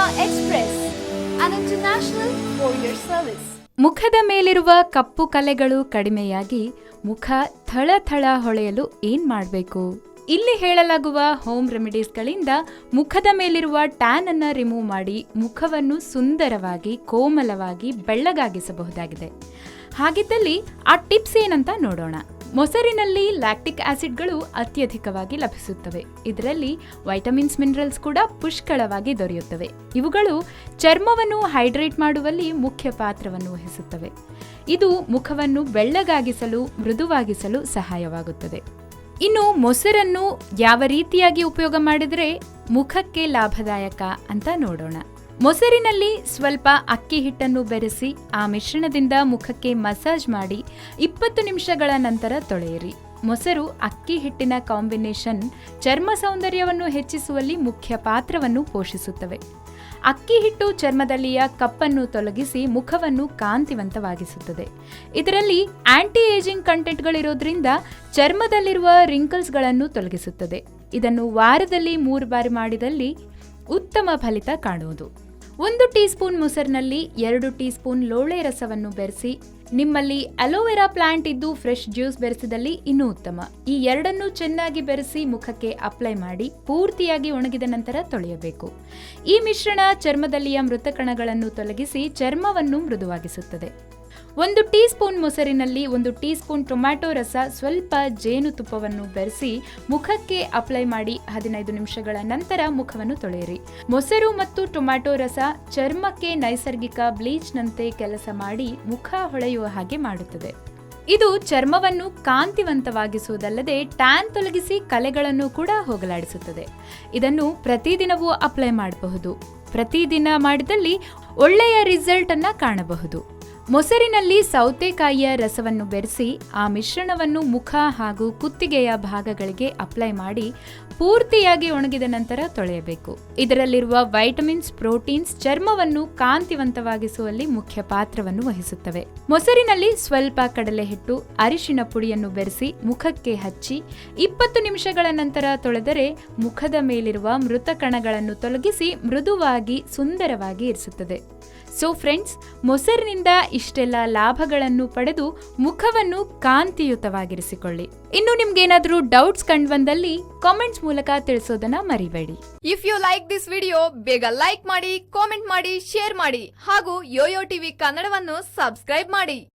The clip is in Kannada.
Express, an international courier. ಮುಖದ ಮೇಲಿರುವ ಕಪ್ಪು ಕಲೆಗಳು ಕಡಿಮೆಯಾಗಿ ಮುಖ ಥಳಥಳ ಹೊಳೆಯಲು ಏನ್ ಮಾಡಬೇಕು? ಇಲ್ಲಿ ಹೇಳಲಾಗುವ ಹೋಮ್ ರೆಮಿಡೀಸ್ಗಳಿಂದ ಮುಖದ ಮೇಲಿರುವ ಟ್ಯಾನ್ ಅನ್ನ ರಿಮೂವ್ ಮಾಡಿ ಮುಖವನ್ನು ಸುಂದರವಾಗಿ ಕೋಮಲವಾಗಿ ಬೆಳ್ಳಗಾಗಿಸಬಹುದಾಗಿದೆ. ಹಾಗಿದ್ದಲ್ಲಿ ಆ ಟಿಪ್ಸ್ ಏನಂತ ನೋಡೋಣ. ಮೊಸರಿನಲ್ಲಿ ಲ್ಯಾಕ್ಟಿಕ್ ಆಸಿಡ್ಗಳು ಅತ್ಯಧಿಕವಾಗಿ ಲಭಿಸುತ್ತವೆ. ಇದರಲ್ಲಿ ವೈಟಮಿನ್ಸ್, ಮಿನರಲ್ಸ್ ಕೂಡ ಪುಷ್ಕಳವಾಗಿ ದೊರೆಯುತ್ತವೆ. ಇವುಗಳು ಚರ್ಮವನ್ನು ಹೈಡ್ರೇಟ್ ಮಾಡುವಲ್ಲಿ ಮುಖ್ಯ ಪಾತ್ರವನ್ನು ವಹಿಸುತ್ತವೆ. ಇದು ಮುಖವನ್ನು ಬೆಳ್ಳಗಾಗಿಸಲು, ಮೃದುವಾಗಿಸಲು ಸಹಾಯವಾಗುತ್ತದೆ. ಇನ್ನು ಮೊಸರನ್ನು ಯಾವ ರೀತಿಯಾಗಿ ಉಪಯೋಗ ಮಾಡಿದರೆ ಮುಖಕ್ಕೆ ಲಾಭದಾಯಕ ಅಂತ ನೋಡೋಣ. ಮೊಸರಿನಲ್ಲಿ ಸ್ವಲ್ಪ ಅಕ್ಕಿ ಹಿಟ್ಟನ್ನು ಬೆರೆಸಿ ಆ ಮಿಶ್ರಣದಿಂದ ಮುಖಕ್ಕೆ ಮಸಾಜ್ ಮಾಡಿ ಇಪ್ಪತ್ತು ನಿಮಿಷಗಳ ನಂತರ ತೊಳೆಯಿರಿ. ಮೊಸರು ಅಕ್ಕಿ ಹಿಟ್ಟಿನ ಕಾಂಬಿನೇಷನ್ ಚರ್ಮ ಸೌಂದರ್ಯವನ್ನು ಹೆಚ್ಚಿಸುವಲ್ಲಿ ಮುಖ್ಯ ಪಾತ್ರವನ್ನು ಪೋಷಿಸುತ್ತವೆ. ಅಕ್ಕಿ ಹಿಟ್ಟು ಚರ್ಮದಲ್ಲಿಯ ಕಪ್ಪನ್ನು ತೊಲಗಿಸಿ ಮುಖವನ್ನು ಕಾಂತಿವಂತವಾಗಿಸುತ್ತದೆ. ಇದರಲ್ಲಿ ಆಂಟಿ ಏಜಿಂಗ್ ಕಂಟೆಂಟ್ಗಳಿರೋದ್ರಿಂದ ಚರ್ಮದಲ್ಲಿರುವ ರಿಂಕಲ್ಸ್ಗಳನ್ನು ತೊಲಗಿಸುತ್ತದೆ. ಇದನ್ನು ವಾರದಲ್ಲಿ ಮೂರು ಬಾರಿ ಮಾಡಿದಲ್ಲಿ ಉತ್ತಮ ಫಲಿತ ಕಾಣುವುದು. ಒಂದು ಟೀ ಸ್ಪೂನ್ ಮೊಸರಿನಲ್ಲಿ ಎರಡು ಟೀ ಸ್ಪೂನ್ ಲೋಳೆ ರಸವನ್ನು ಬೆರೆಸಿ, ನಿಮ್ಮಲ್ಲಿ ಅಲೋವೆರಾ ಪ್ಲಾಂಟ್ ಇದ್ದು ಫ್ರೆಶ್ ಜ್ಯೂಸ್ ಬೆರೆಸಿದಲ್ಲಿ ಇನ್ನೂ ಉತ್ತಮ. ಈ ಎರಡನ್ನು ಚೆನ್ನಾಗಿ ಬೆರೆಸಿ ಮುಖಕ್ಕೆ ಅಪ್ಲೈ ಮಾಡಿ ಪೂರ್ತಿಯಾಗಿ ಒಣಗಿದ ನಂತರ ತೊಳೆಯಬೇಕು. ಈ ಮಿಶ್ರಣ ಚರ್ಮದಲ್ಲಿಯ ಮೃತಕಣಗಳನ್ನು ತೊಲಗಿಸಿ ಚರ್ಮವನ್ನು ಮೃದುವಾಗಿಸುತ್ತದೆ. ಒಂದು ಟೀ ಸ್ಪೂನ್ ಮೊಸರಿನಲ್ಲಿ ಒಂದು ಟೀ ಸ್ಪೂನ್ ಟೊಮ್ಯಾಟೊ ರಸ, ಸ್ವಲ್ಪ ಜೇನುತುಪ್ಪವನ್ನು ಬೆರೆಸಿ ಮುಖಕ್ಕೆ ಅಪ್ಲೈ ಮಾಡಿ ಹದಿನೈದು ನಿಮಿಷಗಳ ನಂತರ ಮುಖವನ್ನು ತೊಳೆಯಿರಿ. ಮೊಸರು ಮತ್ತು ಟೊಮ್ಯಾಟೊ ರಸ ಚರ್ಮಕ್ಕೆ ನೈಸರ್ಗಿಕ ಬ್ಲೀಚ್ನಂತೆ ಕೆಲಸ ಮಾಡಿ ಮುಖ ಹೊಳೆಯುವ ಹಾಗೆ ಮಾಡುತ್ತದೆ. ಇದು ಚರ್ಮವನ್ನು ಕಾಂತಿವಂತವಾಗಿಸುವುದಲ್ಲದೆ ಟ್ಯಾನ್ ತೊಲಗಿಸಿ ಕಲೆಗಳನ್ನು ಕೂಡ ಹೋಗಲಾಡಿಸುತ್ತದೆ. ಇದನ್ನು ಪ್ರತಿದಿನವೂ ಅಪ್ಲೈ ಮಾಡಬಹುದು. ಪ್ರತಿದಿನ ಮಾಡಿದಲ್ಲಿ ಒಳ್ಳೆಯ ರಿಸಲ್ಟ್ ಅನ್ನ ಕಾಣಬಹುದು. ಮೊಸರಿನಲ್ಲಿ ಸೌತೆಕಾಯಿಯ ರಸವನ್ನು ಬೆರೆಸಿ ಆ ಮಿಶ್ರಣವನ್ನು ಮುಖ ಹಾಗೂ ಕುತ್ತಿಗೆಯ ಭಾಗಗಳಿಗೆ ಅಪ್ಲೈ ಮಾಡಿ ಪೂರ್ತಿಯಾಗಿ ಒಣಗಿದ ನಂತರ ತೊಳೆಯಬೇಕು. ಇದರಲ್ಲಿರುವ ವೈಟಮಿನ್ಸ್ ಪ್ರೋಟೀನ್ಸ್ ಚರ್ಮವನ್ನು ಕಾಂತಿವಂತವಾಗಿಸುವಲ್ಲಿ ಮುಖ್ಯ ಪಾತ್ರವನ್ನು ವಹಿಸುತ್ತವೆ. ಮೊಸರಿನಲ್ಲಿ ಸ್ವಲ್ಪ ಕಡಲೆ ಹಿಟ್ಟು, ಅರಿಶಿನ ಪುಡಿಯನ್ನು ಬೆರೆಸಿ ಮುಖಕ್ಕೆ ಹಚ್ಚಿ ಇಪ್ಪತ್ತು ನಿಮಿಷಗಳ ನಂತರ ತೊಳೆದರೆ ಮುಖದ ಮೇಲಿರುವ ಮೃತ ಕಣಗಳನ್ನು ತೊಲಗಿಸಿ ಮೃದುವಾಗಿ ಸುಂದರವಾಗಿ ಇರಿಸುತ್ತದೆ. ಸೊ ಫ್ರೆಂಡ್ಸ್ ಮೊಸರಿನಿಂದ ಇಷ್ಟೆಲ್ಲ ಲಾಭಗಳನ್ನು ಪಡೆದು ಮುಖವನ್ನು ಕಾಂತಿಯುತವಾಗಿರಿಸಿಕೊಳ್ಳಿ. ಇನ್ನು ನಿಮ್ಗೇನಾದ್ರೂ ಡೌಟ್ಸ್ ಕಂಡು ಬಂದಲ್ಲಿ ಕಾಮೆಂಟ್ಸ್ ಮೂಲಕ ತಿಳಿಸೋದನ್ನ ಮರಿಬೇಡಿ. If you like this video ಬೇಗ ಲೈಕ್ ಮಾಡಿ ಕಾಮೆಂಟ್ ಮಾಡಿ ಶೇರ್ ಮಾಡಿ ಹಾಗೂ ಯೋಯೋ ಟಿವಿ ಕನ್ನಡವನ್ನು ಸಬ್ಸ್ಕ್ರೈಬ್ ಮಾಡಿ.